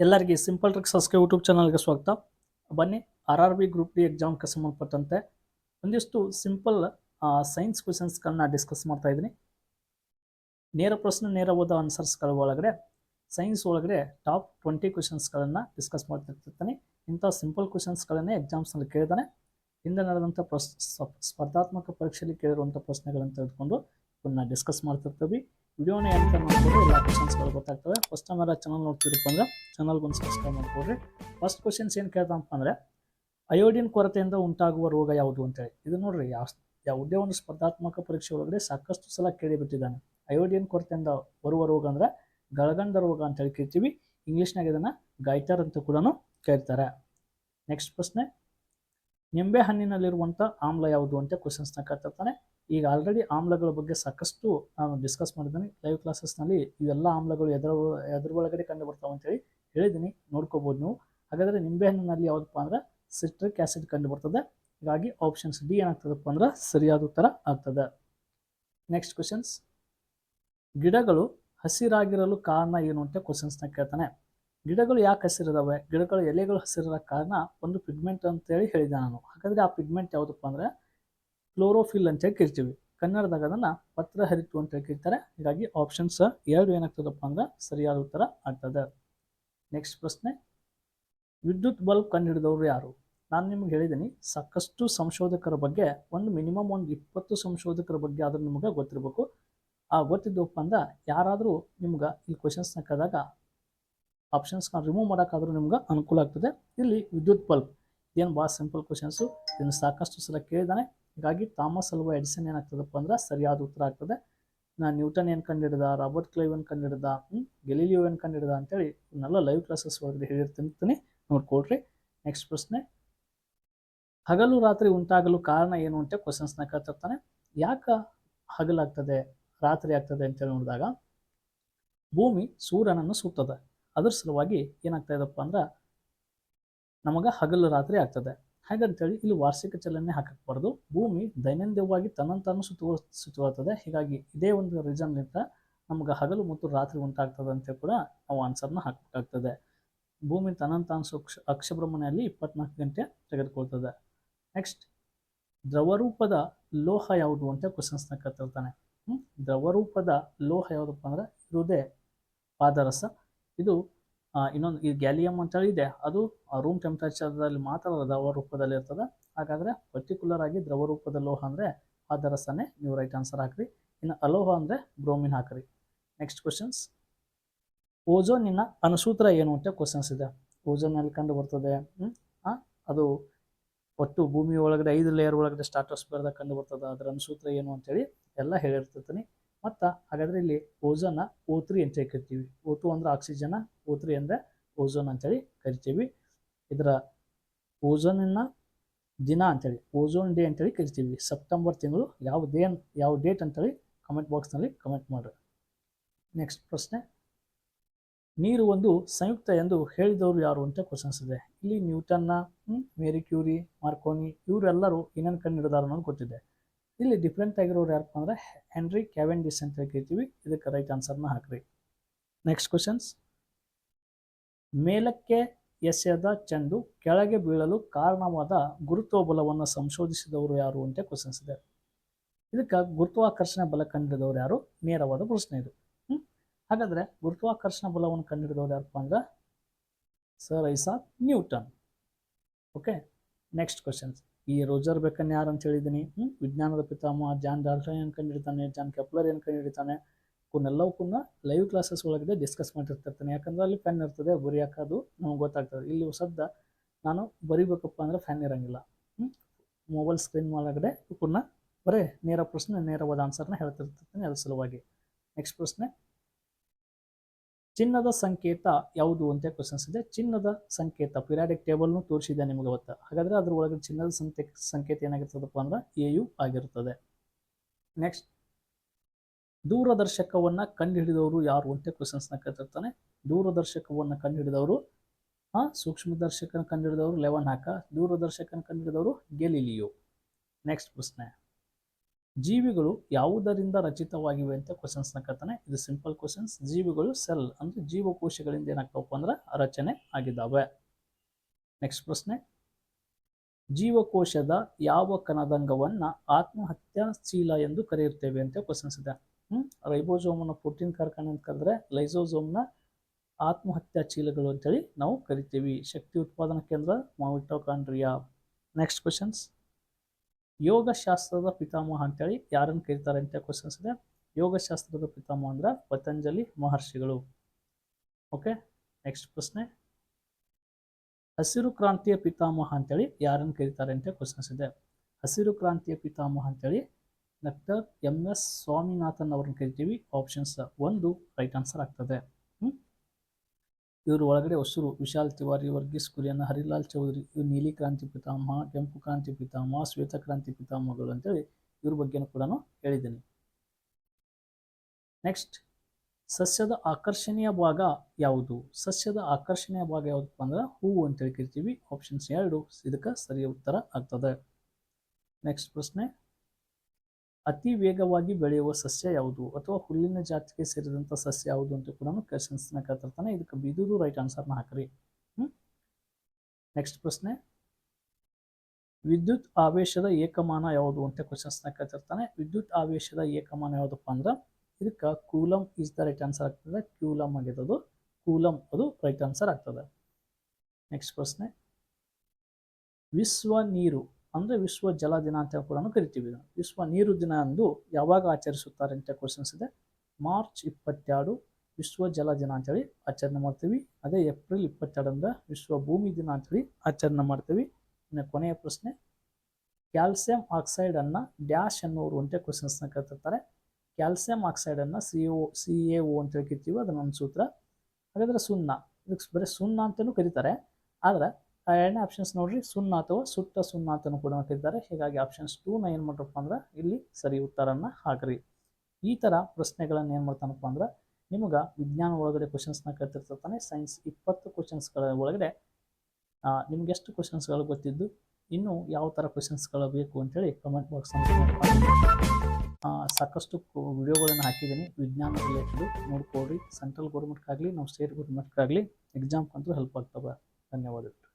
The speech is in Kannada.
ಎಲ್ಲರಿಗೆ ಸಿಂಪಲ್ ಟ್ರಿಕ್ಸ್ ಅಸ್ಕೆ ಯೂಟ್ಯೂಬ್ ಚಾನಲ್ಗೆ ಸ್ವಾಗತ. ಬನ್ನಿ R R B group D ಎಕ್ಸಾಮ್ಗೆ ಸಂಬಂಧಪಟ್ಟಂತೆ ಒಂದಿಷ್ಟು ಸಿಂಪಲ್ ಸೈನ್ಸ್ ಕ್ವಶನ್ಸ್ಗಳನ್ನ ಡಿಸ್ಕಸ್ ಮಾಡ್ತಾ ಇದ್ದೀನಿ. ನೇರ ಪ್ರಶ್ನೆ, ನೇರ ಓದ ಆನ್ಸರ್ಸ್ಗಳ ಒಳಗಡೆ ಸೈನ್ಸ್ ಒಳಗಡೆ ಟಾಪ್ ಟ್ವೆಂಟಿ ಕ್ವಶನ್ಸ್ಗಳನ್ನು ಡಿಸ್ಕಸ್ ಮಾಡ್ತಿರ್ತೀನಿ ಇಂಥ ಸಿಂಪಲ್ ಕ್ವಶನ್ಸ್ಗಳನ್ನೇ ಎಕ್ಸಾಮ್ಸ್ನಲ್ಲಿ ಕೇಳಿದಾನೆ. ಹಿಂದೆ ನಡೆದಂಥ ಪ್ರಶ್, ಸ್ಪ- ಸ್ಪರ್ಧಾತ್ಮಕ ಪರೀಕ್ಷೆಯಲ್ಲಿ ಕೇಳಿರುವಂಥ ಪ್ರಶ್ನೆಗಳನ್ನು ತೆಗೆದುಕೊಂಡು ಇವನ್ನ ಡಿಸ್ಕಸ್ ಮಾಡ್ತಿರ್ತೀವಿ ವಿಡಿಯೋನ ಎಂತ ನೋಡ್ಕೊಂಡು ಎಲ್ಲ ಕ್ವಶನ್ಸ್ಗಳು ಗೊತ್ತಾಗ್ತವೆ. ಫಸ್ಟ್ ಟೈಮ್ ಎಲ್ಲ ಚಾನಲ್ ನೋಡ್ತಿರಪ್ಪ ಅಂದ್ರೆ ಚಾನಲ್ಗೊಂದು ಸಬ್ಸ್ಕ್ರೈಬ್ ಮಾಡ್ಕೊಡ್ರಿ. ಫಸ್ಟ್ ಕ್ವಶನ್ಸ್ ಏನು ಕೇಳ್ತಪ್ಪ ಅಂದರೆ ಅಯೋಡಿನ್ ಕೊರತೆಯಿಂದ ಉಂಟಾಗುವ ರೋಗ ಯಾವುದು ಅಂತೇಳಿ. ಇದು ನೋಡ್ರಿ ಯಾವ ಯಾವುದೇ ಒಂದು ಸ್ಪರ್ಧಾತ್ಮಕ ಪರೀಕ್ಷೆ ಒಳಗಡೆ ಸಾಕಷ್ಟು ಸಲ ಕೇಳಿಬಿಟ್ಟಿದ್ದಾನೆ ಅಯೋಡಿನ್ ಕೊರತೆಯಿಂದ ಬರುವ ರೋಗ ಅಂದ್ರೆ ಗಳಗಂಡ ರೋಗ ಅಂತ ಹೇಳಿ ಕರಿತೀವಿ ಇಂಗ್ಲೀಷ್ನಾಗ ಇದನ್ನ ಗೈಟರ್ ಅಂತ ಕೂಡ ಕೇಳ್ತಾರೆ. ನೆಕ್ಸ್ಟ್ ಪ್ರಶ್ನೆ, ನಿಂಬೆ ಹಣ್ಣಿನಲ್ಲಿರುವಂಥ ಆಮ್ಲ ಯಾವುದು ಅಂತ ಕ್ವಶನ್ಸ್ನ ಕೇಳ್ತಿರ್ತಾನೆ ಈಗ ಆಲ್ರೆಡಿ ಆಮ್ಲಗಳ ಬಗ್ಗೆ ಸಾಕಷ್ಟು ನಾನು ಡಿಸ್ಕಸ್ ಮಾಡಿದ್ದೀನಿ. ಲೈವ್ ಕ್ಲಾಸಸ್ನಲ್ಲಿ ಇವೆಲ್ಲ ಆಮ್ಲಗಳು ಎದರ ಎದ್ರ ಒಳಗಡೆ ಕಂಡು ಬರ್ತಾವೆ ಅಂತೇಳಿ ಹೇಳಿದ್ದೀನಿ. ನೋಡ್ಕೋಬೋದು ನೀವು. ಹಾಗಾದರೆ ನಿಂಬೆಹಣ್ಣಿನಲ್ಲಿ ಯಾವುದಪ್ಪ ಅಂದ್ರೆ ಸಿಟ್ರಿಕ್ ಆ್ಯಸಿಡ್ ಕಂಡು ಬರ್ತದೆ ಹೀಗಾಗಿ ಆಪ್ಷನ್ಸ್ ಡಿ ಏನಾಗ್ತದಪ್ಪ ಅಂದ್ರೆ ಸರಿಯಾದ ಉತ್ತರ ಆಗ್ತದೆ. ನೆಕ್ಸ್ಟ್ ಕ್ವಶನ್ಸ್ ಗಿಡಗಳು ಹಸಿರಾಗಿರಲು ಕಾರಣ ಏನು ಅಂತ ಕ್ವಶನ್ಸ್ನ ಕೇಳ್ತಾನೆ. ಗಿಡಗಳು ಯಾಕೆ ಹಸಿರಿದಾವೆ? ಗಿಡಗಳ ಎಲೆಗಳು ಹಸಿರಿರೋ ಕಾರಣ ಒಂದು ಪಿಗ್ಮೆಂಟ್ ಅಂತೇಳಿ ಹೇಳಿದೆ ನಾನು. ಹಾಗಾದರೆ ಆ ಪಿಗ್ಮೆಂಟ್ ಯಾವುದಪ್ಪ ಅಂದರೆ ಕ್ಲೋರೋಫಿಲ್ ಅಂತೇಳಿ ಕರಿತೀವಿ ಕನ್ನಡದಾಗ ಅದನ್ನು ಪತ್ರ ಹರಿತು ಅಂತ ಹೇಳಿ ಕರಿತಾರೆ ಹೀಗಾಗಿ ಆಪ್ಷನ್ಸ್ ಎರಡು ಏನಾಗ್ತದಪ್ಪ ಅಂದ್ರೆ ಸರಿಯಾದ ಉತ್ತರ ಆಗ್ತದೆ. ನೆಕ್ಸ್ಟ್ ಪ್ರಶ್ನೆ. ವಿದ್ಯುತ್ ಬಲ್ಬ್ ಕಂಡುಹಿಡಿದವರು ಯಾರು? ನಾನು ನಿಮ್ಗೆ ಹೇಳಿದ್ದೀನಿ ಸಾಕಷ್ಟು ಸಂಶೋಧಕರ ಬಗ್ಗೆ, ಒಂದು ಮಿನಿಮಮ್ ಒಂದು ಇಪ್ಪತ್ತು ಸಂಶೋಧಕರ ಬಗ್ಗೆ ಆದರೂ ನಿಮ್ಗೆ ಗೊತ್ತಿರಬೇಕು. ಆ ಗೊತ್ತಿದ್ದವಪ್ಪ ಅಂದ್ರೆ ಯಾರಾದರೂ ನಿಮ್ಗೆ ಈ ಕ್ವಶನ್ಸ್ನ ಕದಾಗ ಆಪ್ಷನ್ಸ್ನ ರಿಮೂವ್ ಮಾಡೋಕ್ಕಾದ್ರೂ ನಿಮ್ಗೆ ಅನುಕೂಲ ಆಗ್ತದೆ. ಇಲ್ಲಿ ವಿದ್ಯುತ್ ಬಲ್ಬ್ ಏನು ಭಾಳ ಸಿಂಪಲ್ ಕ್ವಶನ್ಸು ಇದನ್ನು ಸಾಕಷ್ಟು ಸಲ ಕೇಳಿದಾನೆ. ಹೀಗಾಗಿ ಥಾಮಸ್ ಅಲ್ವಾ ಎಡಿಸನ್ ಏನಾಗ್ತದಪ್ಪ ಅಂದ್ರೆ ಸರಿಯಾದ ಉತ್ತರ ಆಗ್ತದೆ. ನಾ ನ್ಯೂಟನ್ ಏನು ಕಂಡಿಡ್ದ, ರಾಬರ್ಟ್ ಕ್ಲೈವ್ ಏನು ಕಂಡಿಡ್ದ ಗೆಲಿಲಿಯೋ ಏನು ಕಂಡಿಡ್ದ ಅಂತೇಳಿ ಇವನ್ನೆಲ್ಲ ಲೈವ್ ಕ್ಲಾಸಸ್ ಒಳಗಡೆ ಹೇಳಿರ್ತೀನಿ ನೋಡ್ಕೊಡ್ರಿ ನೆಕ್ಸ್ಟ್ ಪ್ರಶ್ನೆ. ಹಗಲು ರಾತ್ರಿ ಉಂಟಾಗಲು ಕಾರಣ ಏನು ಅಂತ ಕ್ವಶನ್ಸ್ನ ಕೇಳ್ತಿರ್ತಾನೆ. ಯಾಕೆ ಹಗಲಾಗ್ತದೆ, ರಾತ್ರಿ ಆಗ್ತದೆ ಅಂತೇಳಿ ನೋಡಿದಾಗ ಭೂಮಿ ಸೂರ್ಯನನ್ನು ಸುತ್ತದೆ. ಅದ್ರ ಸಲುವಾಗಿ ಏನಾಗ್ತಾ ಇದಪ್ಪ ಅಂದ್ರೆ ನಮಗೆ ಹಗಲು ರಾತ್ರಿ ಆಗ್ತದೆ. ಹಾಗಂತೇಳಿ ಇಲ್ಲಿ ವಾರ್ಷಿಕ ಚಲನೆ ಹಾಕಕ್ಬಾರ್ದು ಭೂಮಿ ದೈನಂದಿನವಾಗಿ ತನ್ನಂತಾನು ಸುತ್ತುವ, ಸುತ್ತುವರ್ತದೆ. ಹೀಗಾಗಿ ಇದೇ ಒಂದು ರೀಸನ್ಲಿಂದ ನಮ್ಗೆ ಹಗಲು ಮತ್ತು ರಾತ್ರಿ ಉಂಟಾಗ್ತದೆ ಅಂತ ಕೂಡ ನಾವು ಆನ್ಸರ್ನ ಹಾಕಬೇಕಾಗ್ತದೆ. ಭೂಮಿ ತನ್ನಂತಾನು ಅಕ್ಷ ಅಕ್ಷಭ್ರಮಣೆಯಲ್ಲಿ ಇಪ್ಪತ್ನಾಲ್ಕು ಗಂಟೆ ತೆಗೆದುಕೊಳ್ತದೆ. ನೆಕ್ಸ್ಟ್ ದ್ರವರೂಪದ ಲೋಹ ಯಾವುದು ಅಂತ ಕ್ವಶನ್ಸ್ನ ಕರ್ತಿರ್ತಾನೆ ದ್ರವ ದ್ರವರೂಪದ ಲೋಹ ಯಾವುದಪ್ಪ ಅಂದ್ರೆ ಇರುವುದೇ ಪಾದರಸ. ಇದು ಇನ್ನೊಂದು ಈ ಗ್ಯಾಲಿಯಂ ಅಂತೇಳಿ ಇದೆ ಅದು ರೂಮ್ ಟೆಂಪ್ರೇಚರ್ದಲ್ಲಿ ಮಾತ್ರ ದ್ರವ ರೂಪದಲ್ಲಿ ಇರ್ತದೆ. ಹಾಗಾದ್ರೆ ಪರ್ಟಿಕ್ಯುಲರ್ ಆಗಿ ದ್ರವ ರೂಪದ ಲೋಹ ಅಂದರೆ ಪಾದರಸನೇ ನೀವು ರೈಟ್ ಆನ್ಸರ್ ಹಾಕ್ರಿ. ಇನ್ನು ಅಲೋಹ ಅಂದರೆ ಬ್ರೋಮಿನ್ ಹಾಕ್ರಿ. ನೆಕ್ಸ್ಟ್ ಕ್ವಶನ್ಸ್ ಓಜೋನಿನ ಅನುಸೂತ್ರ ಏನು ಅಂತ ಕ್ವಶನ್ಸ್ ಇದೆ. ಓಜೋನಲ್ಲಿ ಕಂಡು ಬರ್ತದೆ? ಅದು ಒಟ್ಟು ಭೂಮಿ ಒಳಗಡೆ ಐದು ಲೇಯರ್ ಒಳಗಡೆ ಸ್ಟಾರ್ಟರ್ಸ್ ಬೆಳೆದಾಗ ಕಂಡು ಬರ್ತದೆ. ಅದರ ಅನುಸೂತ್ರ ಏನು ಅಂತೇಳಿ ಎಲ್ಲ ಹೇಳಿರ್ತಿರ್ತೀನಿ ಮತ್ತು ಹಾಗಾದ್ರೆ ಇಲ್ಲಿ ಓಜೋನ ಓ ತ್ರೀ ಅಂತ ಕರಿತೀವಿ. ಓ ಟು ಅಂದ್ರೆ ಆಕ್ಸಿಜನ್ ಓ ತ್ರೀ ಅಂದರೆ ಓಝೋನ್ ಅಂತೇಳಿ ಕರಿತೀವಿ. ಇದರ ಓಝೋನಿನ ದಿನ ಅಂತೇಳಿ ಓಝೋನ್ ಡೇ ಅಂತೇಳಿ ಕರಿತೀವಿ. ಸೆಪ್ಟೆಂಬರ್ ತಿಂಗಳು ಯಾವ ಡೇ ಯಾವ ಡೇಟ್ ಅಂತೇಳಿ ಕಮೆಂಟ್ ಬಾಕ್ಸ್ನಲ್ಲಿ ಕಮೆಂಟ್ ಮಾಡಿರಿ. ನೆಕ್ಸ್ಟ್ ಪ್ರಶ್ನೆ. ನೀರು ಒಂದು ಸಂಯುಕ್ತ ಎಂದು ಹೇಳಿದವರು ಯಾರು ಅಂತ ಕ್ವಶನ್ಸ್ ಇದೆ. ಇಲ್ಲಿ ನ್ಯೂಟನ್ನ ಮೇರಿ ಕ್ಯೂರಿ ಮಾರ್ಕೋನಿ ಇವರೆಲ್ಲರೂ ಏನೇನು ಕಂಡುಹಿಡಿದಾರ ಅನ್ನೋದು ಗೊತ್ತಿದೆ. ಇಲ್ಲಿ ಡಿಫ್ರೆಂಟ್ ಆಗಿರೋರು ಯಾರಪ್ಪ ಅಂದರೆ ಹೆನ್ರಿ ಕ್ಯಾವೆಂಡಿಸ್ ಅಂತ ಹೇಳ್ತೀವಿ ಇದಕ್ಕೆ ರೈಟ್ ಆನ್ಸರ್ನ ಹಾಕ್ರಿ. ನೆಕ್ಸ್ಟ್ ಕ್ವಶನ್ಸ್ ಮೇಲಕ್ಕೆ ಎಸೆದ ಚೆಂಡು ಕೆಳಗೆ ಬೀಳಲು ಕಾರಣವಾದ ಗುರುತ್ವ ಬಲವನ್ನು ಸಂಶೋಧಿಸಿದವರು ಯಾರು ಅಂತ ಕ್ವಶನ್ಸ್ ಇದೆ. ಇದಕ್ಕೆ ಗುರುತ್ವಾಕರ್ಷಣೆ ಬಲ ಕಂಡುಹಿಡಿದವರು ಯಾರು? ನೇರವಾದ ಪ್ರಶ್ನೆ ಇದು. ಹಾಗಾದರೆ ಗುರುತ್ವಾಕರ್ಷಣ ಬಲವನ್ನು ಕಂಡುಹಿಡಿದವರು ಯಾರಪ್ಪ ಅಂದ್ರೆ sir Isaac Newton okay next questions ಈ ರೋಜರ್ ಬೆಕನ್ ಯಾರು ಅಂತ ಹೇಳಿದ್ದೀನಿ? ವಿಜ್ಞಾನದ ಪಿತಾಮಹ ಜಾನ್ ಡಾಲ್ಟನ್ ಏನು ಕಂಡಿಡ್ತಾನೆ ಜಾನ್ ಕೆಪ್ಲರ್ ಏನು ಕಂಡಿಡ್ತಾನೆ ಕೂಡ ಲೈವ್ ಕ್ಲಾಸಸ್ ಒಳಗಡೆ ಡಿಸ್ಕಸ್ ಮಾಡಿರ್ತಿರ್ತಾನೆ ಯಾಕಂದ್ರೆ ಅಲ್ಲಿ ಫ್ಯಾನ್ ಇರ್ತದೆ ಬರೆಯೋಕ್ಕದು ನಮ್ಗೆ ಗೊತ್ತಾಗ್ತದೆ. ಇಲ್ಲಿ ಸದ್ದ ನಾನು ಬರಿಬೇಕಪ್ಪ ಅಂದ್ರೆ ಫ್ಯಾನ್ ಇರಂಗಿಲ್ಲ. ಮೊಬೈಲ್ ಸ್ಕ್ರೀನ್ ಒಳಗಡೆ ಪುನಃ ಬರೇ ನೇರ ಪ್ರಶ್ನೆ, ನೇರವಾದ ಆನ್ಸರ್ನ ಹೇಳ್ತಿರ್ತಿರ್ತಾನೆ ಅದ್ರ ಸಲುವಾಗಿ. ನೆಕ್ಸ್ಟ್ ಪ್ರಶ್ನೆ ಚಿನ್ನದ ಸಂಕೇತ ಯಾವುದು ಅಂತ ಕ್ವಶನ್ಸ್ ಇದೆ. ಚಿನ್ನದ ಸಂಕೇತ ಪಿರಾಡಿಕ್ ಟೇಬಲ್ನು ತೋರಿಸಿದೆ ನಿಮಗೆ ಗೊತ್ತ? ಹಾಗಾದ್ರೆ ಅದ್ರ ಒಳಗಡೆ ಚಿನ್ನದ ಸಂತೆ, ಸಂಕೇತ ಏನಾಗಿರ್ತದಪ್ಪ ಅಂದ್ರೆ ಎ ಯು ಆಗಿರುತ್ತದೆ ನೆಕ್ಸ್ಟ್ ದೂರದರ್ಶಕವನ್ನ ಕಂಡುಹಿಡಿದವರು ಯಾರು ಅಂತ ಕ್ವಶನ್ಸ್ನ ಕೇಳ್ತಿರ್ತಾನೆ ದೂರದರ್ಶಕವನ್ನ ಕಂಡುಹಿಡಿದವರು, ಆ ಸೂಕ್ಷ್ಮದರ್ಶಕನ ಕಂಡುಹಿಡಿದವರು ಲೆವನ್ ಹಾಕ. ದೂರದರ್ಶಕನ ಕಂಡುಹಿಡಿದವರು ಗೆಲಿಲಿಯೋ. ನೆಕ್ಸ್ಟ್ ಪ್ರಶ್ನೆ. ಜೀವಿಗಳು ಯಾವುದರಿಂದ ರಚಿತವಾಗಿವೆ ಅಂತ ಕ್ವಶನ್ಸ್ನ ಕೇಳ್ತಾನೆ ಇದು ಸಿಂಪಲ್ ಕ್ವಶನ್ಸ್ ಜೀವಿಗಳು ಸೆಲ್ ಅಂದ್ರೆ ಜೀವಕೋಶಗಳಿಂದ ಏನಾಗ್ತಾವಪ್ಪ ಅಂದ್ರೆ ರಚನೆ ಆಗಿದ್ದಾವೆ. ನೆಕ್ಸ್ಟ್ ಪ್ರಶ್ನೆ. ಜೀವಕೋಶದ ಯಾವ ಕಣದಂಗವನ್ನ ಆತ್ಮಹತ್ಯಾ ಚೀಲ ಎಂದು ಕರೆಯುತ್ತೇವೆ ಅಂತ ಕ್ವಶನ್ಸ್ ಇದೆ. ಹ್ಮ್? ರೈಬೋಸೋಮನ ಪ್ರೋಟೀನ್ ಕಾರ್ಖಾನೆ ಅಂತ ಕರೆದ್ರೆ ಆತ್ಮಹತ್ಯಾ ಚೀಲಗಳು ಅಂತೇಳಿ ನಾವು ಕರಿತೀವಿ. ಶಕ್ತಿ ಉತ್ಪಾದನಾ ಕೇಂದ್ರ ಮೈಟೋಕಾಂಡ್ರಿಯಾ ನೆಕ್ಸ್ಟ್ ಕ್ವಶನ್ಸ್ ಯೋಗಶಾಸ್ತ್ರದ ಪಿತಾಮಹ ಅಂತೇಳಿ ಯಾರನ್ನು ಕರೀತಾರೆ ಅಂತ ಕ್ವಶನ್ಸ್ ಇದೆ. ಯೋಗಶಾಸ್ತ್ರದ ಪಿತಾಮಹ ಅಂದ್ರೆ ಪತಂಜಲಿ ಮಹರ್ಷಿಗಳು. ಓಕೆ ನೆಕ್ಸ್ಟ್ ಪ್ರಶ್ನೆ. ಹಸಿರು ಕ್ರಾಂತಿಯ ಪಿತಾಮಹ ಅಂತೇಳಿ ಯಾರನ್ನು ಕರೀತಾರೆ ಅಂತ ಕ್ವಶನ್ಸ್ ಇದೆ. ಹಸಿರು ಕ್ರಾಂತಿಯ ಪಿತಾಮಹ ಅಂತೇಳಿ ಡಾಕ್ಟರ್ ಎಂ ಎಸ್ ಸ್ವಾಮಿನಾಥನ್ ಅವ್ರನ್ನ ಕರಿತೀವಿ. ಆಪ್ಷನ್ಸ್ ಒಂದು ರೈಟ್ ಆನ್ಸರ್ ಆಗ್ತದೆ. ಇವರು ಒಳಗಡೆ ಹೊಸರು, ವಿಶಾಲ್ ತಿವಾರಿ, ವರ್ಗೀಸ್ ಕುರಿಯನ್ನ, ಹರಿಲಾಲ್ ಚೌಧರಿ, ಇವರು ನೀಲಿ ಕ್ರಾಂತಿ ಪಿತಾಮಹ ಕೆಂಪು ಕ್ರಾಂತಿ ಪಿತಾಮಹ ಶ್ವೇತ ಕ್ರಾಂತಿ ಪಿತಾಮಹಗಳು ಅಂತೇಳಿ ಇವ್ರ ಬಗ್ಗೆನೂ ಕೂಡ ಹೇಳಿದ್ದೀನಿ. ನೆಕ್ಸ್ಟ್ ಸಸ್ಯದ ಆಕರ್ಷಣೀಯ ಭಾಗ ಯಾವುದು? ಸಸ್ಯದ ಆಕರ್ಷಣೀಯ ಭಾಗ ಯಾವುದಪ್ಪ ಅಂದ್ರೆ ಹೂವು ಅಂತೇಳಿ ಕರಿತೀವಿ. ಆಪ್ಷನ್ಸ್ ಎರಡು, ಇದಕ್ಕೆ ಸರಿಯ ಉತ್ತರ ಆಗ್ತದೆ. ನೆಕ್ಸ್ಟ್ ಪ್ರಶ್ನೆ. ಅತಿ ವೇಗವಾಗಿ ಬೆಳೆಯುವ ಸಸ್ಯ ಯಾವುದು? ಅಥವಾ ಹುಲ್ಲಿನ ಜಾತಿಗೆ ಸೇರಿದಂಥ ಸಸ್ಯ ಯಾವುದು ಅಂತ ಕೂಡ ಕ್ವಶನ್ಸ್ನ ಕೇಳ್ತಿರ್ತಾನೆ. ಇದಕ್ಕೆ ಬಿದೂರು ರೈಟ್ ಆನ್ಸರ್ನ ಹಾಕ್ರಿ. ನೆಕ್ಸ್ಟ್ ಪ್ರಶ್ನೆ. ವಿದ್ಯುತ್ ಆವೇಶದ ಏಕಮಾನ ಯಾವುದು ಅಂತ ಕ್ವಶನ್ಸ್ನ ಕೇಳ್ತಿರ್ತಾನೆ. ವಿದ್ಯುತ್ ಆವೇಶದ ಏಕಮಾನ ಯಾವುದಪ್ಪ ಅಂದ್ರೆ, ಇದಕ್ಕೆ coulomb is the right answer ಆಗ್ತದೆ. ಕ್ಯೂಲಂ ಆಗಿರೋದು ಕೂಲಮ್ ಅದು ರೈಟ್ ಆನ್ಸರ್ ಆಗ್ತದೆ. ನೆಕ್ಸ್ಟ್ ಪ್ರಶ್ನೆ. ವಿಶ್ವ ನೀರು ಅಂದರೆ ವಿಶ್ವ ಜಲ ದಿನ ಅಂತ ಕೂಡ ಕರಿತೀವಿ ವಿಶ್ವ ನೀರು ದಿನ ಅಂದು ಯಾವಾಗ ಆಚರಿಸುತ್ತಾರೆ ಅಂತ ಕ್ವಶನ್ಸ್ ಇದೆ. ಮಾರ್ಚ್ ಇಪ್ಪತ್ತೆರಡು ವಿಶ್ವ ಜಲ ದಿನ ಅಂತೇಳಿ ಆಚರಣೆ ಮಾಡ್ತೀವಿ. ಅದೇ ಏಪ್ರಿಲ್ ಇಪ್ಪತ್ತೆರಡರಿಂದ ವಿಶ್ವ ಭೂಮಿ ದಿನ ಅಂತೇಳಿ ಆಚರಣೆ ಮಾಡ್ತೀವಿ. ಇನ್ನು ಕೊನೆಯ ಪ್ರಶ್ನೆ, ಕ್ಯಾಲ್ಸಿಯಂ ಆಕ್ಸೈಡನ್ನು ಡ್ಯಾಶ್ ಎನ್ನುವರು ಅಂತ ಕ್ವಶನ್ಸ್ನ ಕರ್ತಿರ್ತಾರೆ calcium ಆಕ್ಸೈಡನ್ನು C O C A O ಅಂತ ಕರಿತೀವಿ. ಅದನ್ನ ಒಂದು ಸೂತ್ರ. ಹಾಗಾದ್ರೆ ಸುಣ್ಣ, ಇದಕ್ಕೆ ಬರೀ ಸುಣ್ಣ ಅಂತಲೂ ಕರೀತಾರೆ. ಆದರೆ ಎರಡನೇ ಆಪ್ಷನ್ಸ್ ನೋಡ್ರಿ, ಸುಣ್ಣ ಅಥವಾ ಸುಟ್ಟ ಸುಣ್ಣ ಅಂತಲೂ ಕೂಡ ಹಾಕಿದ್ದಾರೆ ಹೀಗಾಗಿ ಆಪ್ಷನ್ಸ್ ಟೂನ ಏನು ಮಾಡ್ರಪ್ಪ ಅಂದ್ರೆ, ಇಲ್ಲಿ ಸರಿ ಉತ್ತರನ್ನ ಹಾಕ್ರಿ. ಈ ಥರ ಪ್ರಶ್ನೆಗಳನ್ನು ಏನು ಮಾಡ್ತಾನಪ್ಪ ಅಂದ್ರೆ, ನಿಮಗೆ ವಿಜ್ಞಾನ ಒಳಗಡೆ ಕ್ವಶನ್ಸ್ನ ಕೇಳ್ತಿರ್ತಾನೆ ಸೈನ್ಸ್ ಇಪ್ಪತ್ತು ಕ್ವಶನ್ಸ್ಗಳ ಒಳಗಡೆ ನಿಮ್ಗೆ ಎಷ್ಟು ಕ್ವಶನ್ಸ್ಗಳು ಗೊತ್ತಿದ್ದು, ಇನ್ನೂ ಯಾವ ಥರ ಕ್ವಶನ್ಸ್ಗಳು ಬೇಕು ಅಂತೇಳಿ ಕಮೆಂಟ್ ಬಾಕ್ಸ್ ಸಾಕಷ್ಟು ವಿಡಿಯೋಗಳನ್ನು ಹಾಕಿದ್ದೀನಿ. ವಿಜ್ಞಾನ ರಿಲೇಟೆಡ್ ನೋಡ್ಕೊಳ್ರಿ. ಸೆಂಟ್ರಲ್ ಗೌರ್ಮೆಂಟ್ಗಾಗಲಿ ನಾವು ಸ್ಟೇಟ್ ಗೌರ್ಮೆಂಟ್ಗಾಗಲಿ ಎಕ್ಸಾಮ್ಗಂತೂ ಹೆಲ್ಪ್ ಆಗ್ತವೆ. ಧನ್ಯವಾದಗಳು.